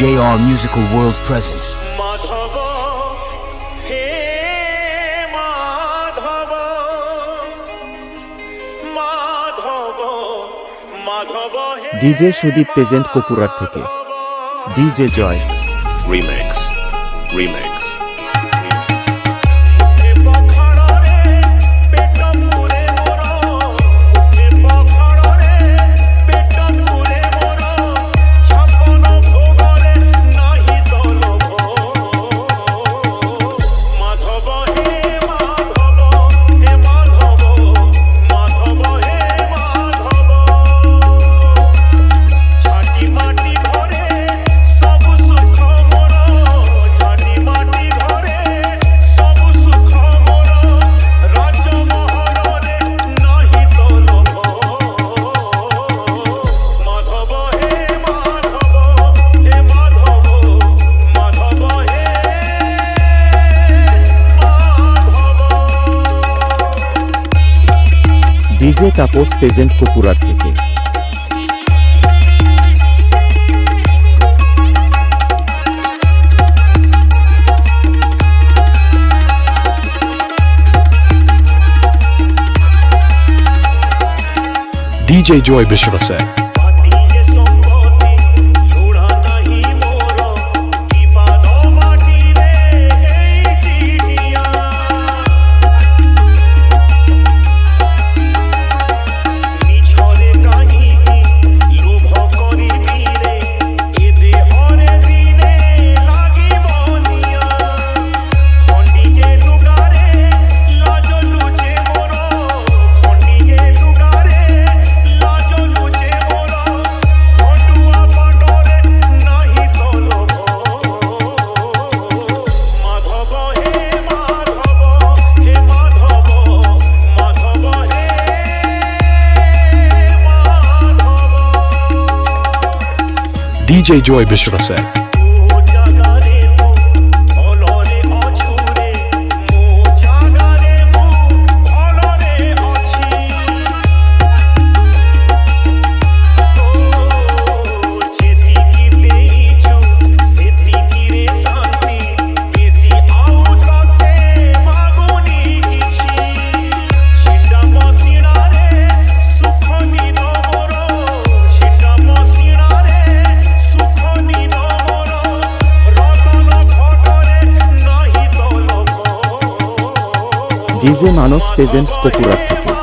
JR Musical World present. DJ Sudip present কপুরার থেকে। DJ Joy. Remix remix DJ Tapas present কুকুরার থেকে DJ Joy Bishop Bishrasek. DJ Joy Bishra said. DJ Manas presents কপুরার থেকে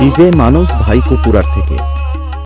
DJ মানস ভাই কপুরার থেকে।